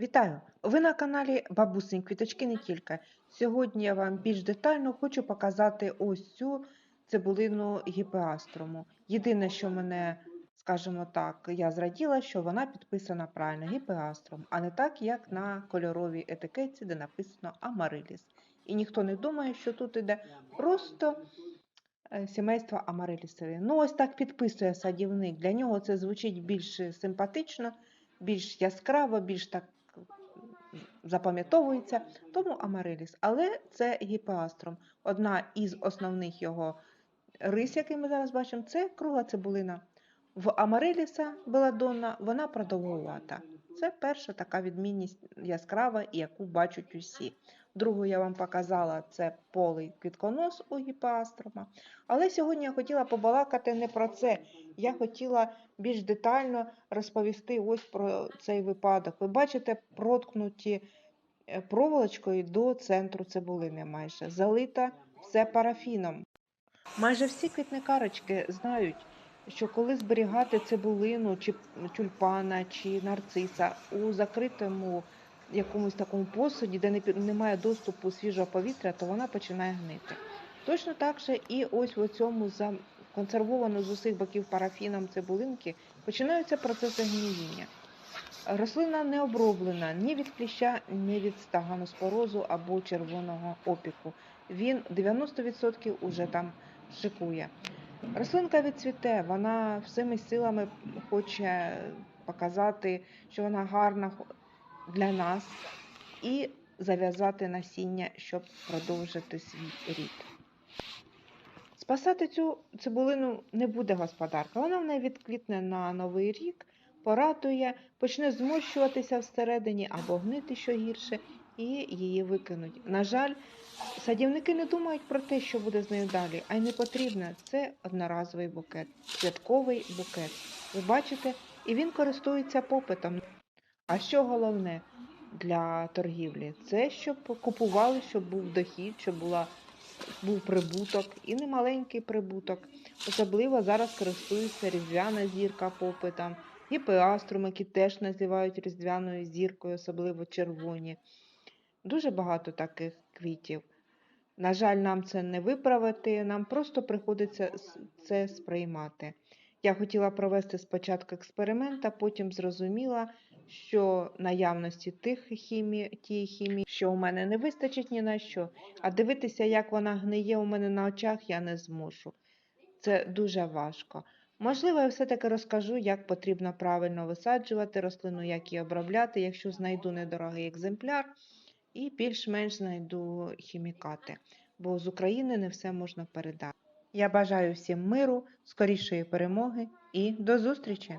Вітаю! Ви на каналі Бабусень Квіточки не тільки. Сьогодні я вам більш детально хочу показати ось цю цибулину гіпеастрому. Єдине, що мене, скажімо так, я зраділа, що вона підписана правильно гіпеастром, а не так, як на кольоровій етикетці, де написано Амариліс. І ніхто не думає, що тут іде просто е, сімейство Амарилісові. Ну, ось так підписує садівник. Для нього це звучить більш симпатично, більш яскраво, більш так запам'ятовується, тому Амариліс. Але це гіпеастром. Одна із основних його рис, який ми зараз бачимо, це кругла цибулина. В Амариліса Беладонна вона продовгувата. Це перша така відмінність яскрава, яку бачать усі. Другу я вам показала це полий квітконос у гіпеастрома. Але сьогодні я хотіла побалакати не про це. Я хотіла більш детально розповісти ось про цей випадок. Ви бачите, проткнуті е, проволочкою до центру цибулини майже. Залита все парафіном. Майже всі квітникарочки знають, що коли зберігати цибулину, чи тюльпана, чи нарциса у закритому якомусь такому посуді, де немає доступу свіжого повітря, то вона починає гнити. Точно так же і ось в цьому законсервовану з усіх боків парафіном цибулинки починаються процеси гниїння. Рослина не оброблена ні від кліща, ні від стаганоспорозу або червоного опіку. Він 90% уже там шикує. Рослинка відцвіте, вона всіми силами хоче показати, що вона гарна для нас, і зав'язати насіння, щоб продовжити свій рід. Спасати цю цибулину не буде господарка. Вона в неї відквітне на новий рік, порадує, почне змощуватися всередині або гнити що гірше, і її викинуть. На жаль, садівники не думають про те, що буде з нею далі, а й не потрібно. Це одноразовий букет, святковий букет. Ви бачите, і він користується попитом. А що головне для торгівлі? Це щоб купували, щоб був дохід, щоб була був прибуток і немаленький прибуток. Особливо зараз користується різдвяна зірка попитом, гіпеаструм, які теж називають різдвяною зіркою, особливо червоні. Дуже багато таких квітів. На жаль, нам це не виправити, нам просто приходиться це сприймати. Я хотіла провести спочатку експеримент, а потім зрозуміла, що наявності тих хімії, тієї хімії, що у мене не вистачить ні на що, а дивитися, як вона гниє у мене на очах, я не зможу. Це дуже важко. Можливо, я все-таки розкажу, як потрібно правильно висаджувати рослину, як її обробляти, якщо знайду недорогий екземпляр, і більш-менш знайду хімікати, бо з України не все можна передати. Я бажаю всім миру, скорішої перемоги і до зустрічі!